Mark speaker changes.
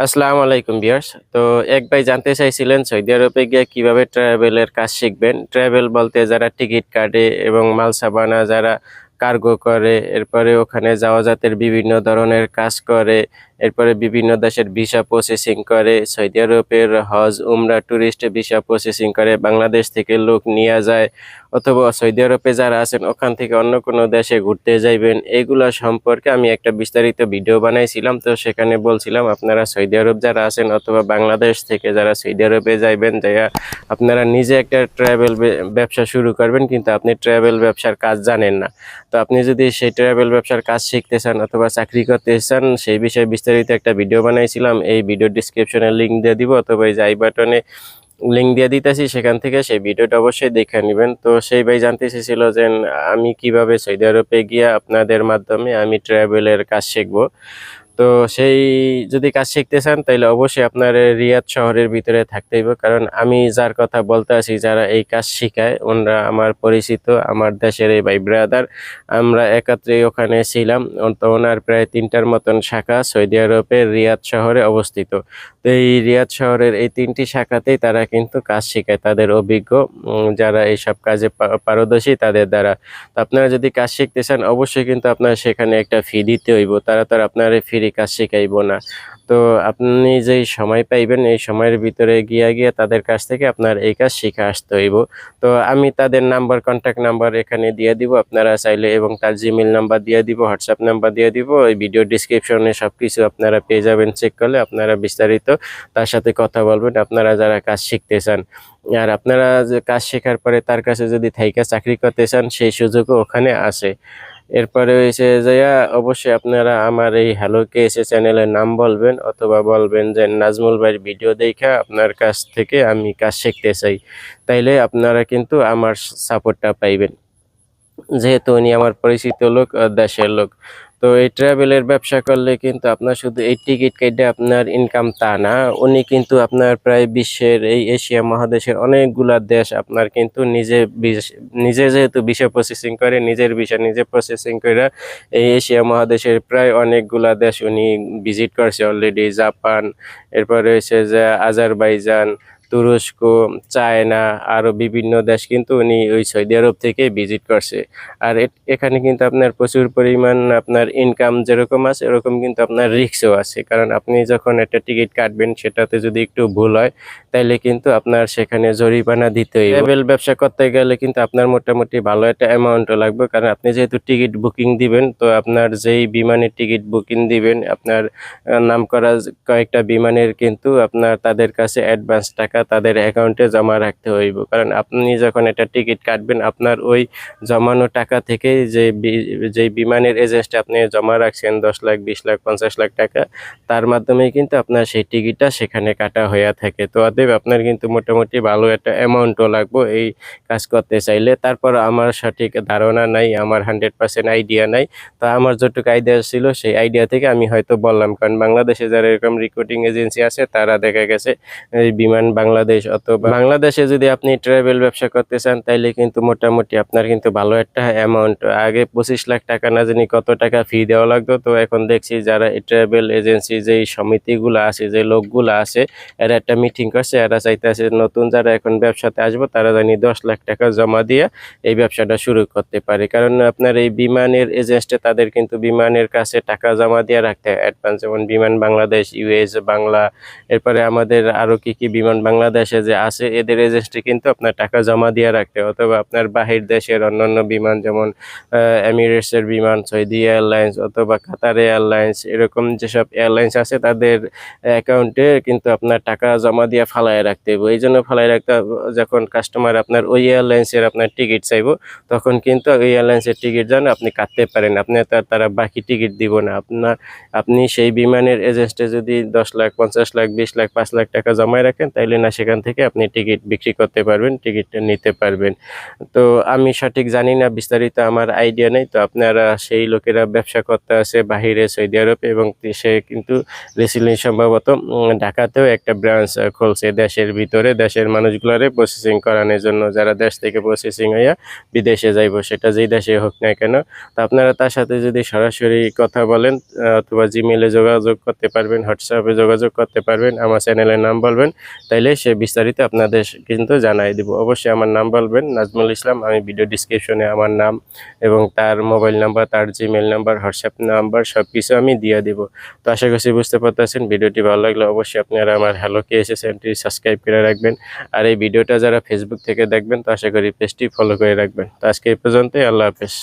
Speaker 1: আসসালামু আলাইকুম বিয়ার্স তো এক ভাই জানতে চাইছিলেন, সৌদি আরবে গিয়ে কীভাবে ট্রাভেলের কাজ শিখবেন? ট্রাভেল বলতে যারা টিকিট কাটে এবং মাল সাবানা, যারা কার্গো করে, এরপরে ওখানে যাওয়া জাতের বিভিন্ন ধরনের কাজ করে, এরপরে বিভিন্ন দেশের ভিসা প্রসেসিং করে, সৌদি আরবের হজ, উমরা ট্যুরিস্ট ভিসা প্রসেসিং করে, বাংলাদেশ থেকে লোক নিয়ে যায় অথবা সৌদি আরবে যারা আছেন, ওখান থেকে অন্য কোনো দেশে ঘুরতে যাইবেন, এগুলো সম্পর্কে আমি একটা বিস্তারিত ভিডিও বানাইছিলাম। তো সেখানে বলছিলাম, আপনারা সৌদি আরব যারা আছেন অথবা বাংলাদেশ থেকে যারা সৌদি আরবে যাইবেন, যাইয়া আপনারা নিজে একটা ট্রাভেল ব্যবসা শুরু করবেন, কিন্তু আপনি ট্রাভেল ব্যবসার কাজ জানেন না। তো আপনি যদি সেই ট্রাভেল ব্যবসার কাজ শিখতে চান অথবা চাকরি করতে চান, সেই বিষয়ে বিস্তারিত একটা ভিডিও বানাইছিলাম। এই ভিডিও ডিসক্রিপশনে লিঙ্ক দিয়ে দিব, অথবা এই যে আই বাটনে লিঙ্ক দিয়ে দিতেছি, সেখান থেকে সেই ভিডিওটা অবশ্যই দেখে নেবেন। তো সেই ভাই জানতে চেয়েছিল যে, আমি কীভাবে সৌদি আরবে গিয়ে আপনাদের মাধ্যমে আমি ট্রাভেলের কাজ শিখব। তো সেই যদি কাজ শিখতে চান তাহলে অবশ্যই আপনার রিয়াদ শহরের ভিতরে থাকতে হইব। কারণ আমি যার কথা বলতে আছি, যারা এই কাজ শিখায়, ওনারা আমার পরিচিত, আমার দেশের এই ভাই ব্রাদার আমরা একত্রে ওখানে ছিলাম। তো ওনার প্রায় তিনটার মতন শাখা সৌদি আরবের রিয়াদ শহরে অবস্থিত। তো এই রিয়াদ শহরের এই তিনটি শাখাতেই তারা কিন্তু কাজ শেখায়, তাদের অভিজ্ঞ যারা এইসব কাজে পারদর্শী তাদের দ্বারা। তো আপনারা যদি কাজ শিখতে চান, অবশ্যই কিন্তু আপনার সেখানে একটা ফি দিতে হইব। তারা তো আপনার আপনার ফ্রি কাজ শেখাইব না। তো আপনি যেই সময় পাইবেন, এই সময়ের ভিতরে গিয়া গিয়ে তাদের কাছ থেকে আপনার এই কাজ শিখে আসতে হইব। তো আমি তাদের নাম্বার কন্ট্যাক্ট নাম্বার এখানে দিয়ে দিব আপনারা চাইলে এবং তার জিমেল নাম্বার দিয়ে দিব হোয়াটসঅ্যাপ নাম্বার দিয়ে দিব। ওই ভিডিও ডিসক্রিপশনে সব কিছু আপনারা পেয়ে যাবেন চেক করলে আপনারা বিস্তারিত তার সাথে কথা বলবেন, আপনারা যারা কাজ শিখতে চান। আর আপনারা যে কাজ শেখার পরে তার কাছে যদি থাইকা চাকরি করতে চান, সেই সুযোগও ওখানে আছে। এরপরে এসে যাইয়া অবশ্যই আপনারা আমার এই হ্যালো কে এসে চ্যানেলের নাম বলবেন অথবা বলবেন যে, নাজমুল ভাইয়ের ভিডিও দেখা আপনার কাছ থেকে আমি কাজ শিখতে চাই। তাইলে আপনারা কিন্তু আমার সাপোর্টটা পাইবেন। যেহেতু উনি আমার পরিচিত লোক, দেশের লোক। তো এই ট্রাভেলের ব্যবসা করলে কিন্তু আপনার শুধু এই টিকিট কেটে আপনার ইনকাম তা না, উনি কিন্তু আপনার প্রায় বিশ্বের এই এশিয়া মহাদেশের অনেকগুলা দেশ আপনার কিন্তু নিজে নিজে যেহেতু বিষয় প্রসেসিং করে, নিজের বিষয় নিজে প্রসেসিং করে এই এশিয়া মহাদেশের প্রায় অনেকগুলা দেশ উনি ভিজিট করছে অলরেডি জাপান এরপরে রয়েছে যে আজারবাইজান তুরস্ক, চায়না, আরও বিভিন্ন দেশ কিন্তু উনি ওই সৌদি আরব থেকে ভিজিট করছে। আর এখানে কিন্তু আপনার প্রচুর পরিমাণ আপনার ইনকাম যেরকম আছে এরকম কিন্তু আপনার রিস্কও আছে। কারণ আপনি যখন একটা টিকিট কাটবেন, সেটাতে যদি একটু ভুল হয়, তাইলে কিন্তু আপনার সেখানে জরিমানা দিতে হবে। ট্রাভেল ব্যবসা করতে গেলে কিন্তু আপনার মোটামুটি ভালো একটা অ্যামাউন্টও লাগবে। কারণ আপনি যেহেতু টিকিট বুকিং দিবেন, তো আপনার যেই বিমানের টিকিট বুকিং দিবেন, আপনার নাম করা কয়েকটা বিমানের কিন্তু আপনার তাদের কাছে অ্যাডভান্স টাকা তাদের অ্যাকাউন্টে জমা রাখতে হইব। কারণ আপনি যখন একটা টিকিট কাটবেন, আপনার ওই জমানো টাকা থেকে যে যে বিমানের এজেন্সটা আপনি জমা রাখছেন, দশ লাখ, বিশ লাখ, পঞ্চাশ লাখ টাকা, তার মাধ্যমেই কিন্তু আপনার সেই টিকিটটা সেখানে কাটা হয়ে থাকে। তো অতএব আপনার কিন্তু মোটামুটি ভালো একটা অ্যামাউন্টও লাগবে এই কাজ করতে চাইলে। তারপর আমার সঠিক ধারণা নাই, আমার হান্ড্রেড পার্সেন্ট আইডিয়া নাই। তো আমার যতটুকু আইডিয়া ছিল, সেই আইডিয়া থেকে আমি হয়তো বললাম। কারণ বাংলাদেশে যারা এরকম রিক্রুটিং এজেন্সি আছে, তারা দেখা গেছে বিমান বাংলাদেশ অথবা বাংলাদেশে যদি আপনি ট্রাভেল ব্যবসা করতে চান, তাইলে কিন্তু মোটামুটি আপনার কিন্তু ভালো একটা অ্যামাউন্ট আগে পঁচিশ লাখ টাকা না জানি কত টাকা ফি দেওয়া লাগতো, তো এখন দেখছি যারা ট্রাভেল এজেন্সি যেই সমিতিগুলো আছে যে লোকগুলো আছে, এরা একটা মিটিং করছে, এরা চাইতেছে নতুন যারা এখন ব্যবসাতে আসব, তারা জানি দশ লাখ টাকা জমা দিয়ে এই ব্যবসাটা শুরু করতে পারে। কারণ আপনার এই বিমানের এজেন্টে তাদের কিন্তু বিমানের কাছে টাকা জমা দিয়ে রাখতে হয়। অ্যাডভান্স যেমন বিমান বাংলাদেশ ইউএস বাংলা, এরপরে আমাদের আরও কি কি বিমান বাংলাদেশে যে আছে, এদের এজেন্সি কিন্তু আপনার টাকা জমা দিয়ে রাখতে অথবা আপনার বাহির দেশের অন্যান্য বিমান যেমন এমিরেটসের বিমান, সৌদি এয়ারলাইন্স অথবা কাতার এয়ারলাইন্স, এরকম যেসব এয়ারলাইন্স আছে, তাদের অ্যাকাউন্টে কিন্তু আপনার টাকা জমা দিয়ে ফালায় রাখতে হবে এই জন্য ফালায় রাখতে যখন কাস্টমার আপনার ওই এয়ারলাইন্সের আপনার টিকিট চাইব, তখন কিন্তু ওই এয়ারলাইন্সের টিকিট যেন আপনি কাটতে পারেন। আপনি তার তারা বাকি টিকিট দিব না। আপনার, আপনি সেই বিমানের এজেন্সে যদি দশ লাখ, পঞ্চাশ লাখ, বিশ লাখ, পাঁচ লাখ টাকা জমায় রাখেন, তাইলে না, সেখান থেকে আপনি টিকিট বিক্রি করতে পারবেন, টিকিটটা নিতে পারবেন। তো আমি সঠিক জানি না, বিস্তারিত আমার আইডিয়া নেই। তো আপনারা সেই লোকেরা ব্যবসা করতে আছে বাহিরে সৌদি আরব এবং সে কিন্তু রিসেন্টলি সম্ভবত ঢাকাতেও একটা ব্রাঞ্চ খুলছে দেশের ভিতরে, দেশের মানুষগুলারে প্রসেসিং করানোর জন্য। যারা দেশ থেকে প্রসেসিং হইয়া বিদেশে যাইব, সেটা যেই দেশে হোক না কেন। তো আপনারা তার সাথে যদি সরাসরি কথা বলেন অথবা জিমেলে যোগাযোগ করতে পারবেন হোয়াটসঅ্যাপে যোগাযোগ করতে পারবেন, আমার চ্যানেলের নাম বলবেন। তাইলে সে বিস্তারিত আপনাদের কিন্তু জানাই দিব। অবশ্যই আমার নাম বলবেন, নাজমুল ইসলাম। আমি ভিডিও ডিসক্রিপশনে আমার নাম এবং তার মোবাইল নাম্বার তার জিমেল নাম্বার হোয়াটসঅ্যাপ নাম্বার সব কিছু আমি দিয়ে দিব। তো আশা করছি বুঝতে পারতেছেন, ভিডিওটি ভালো লাগলে অবশ্যই আপনারা আমার হ্যালো কে এসে চ্যানেলটি সাবস্ক্রাইব করে রাখবেন। আর এই ভিডিওটা যারা ফেসবুক থেকে দেখবেন, তো আশা করি পেজটি ফলো করে রাখবেন। তো আজকে এই পর্যন্তই, আল্লাহ হাফেজ।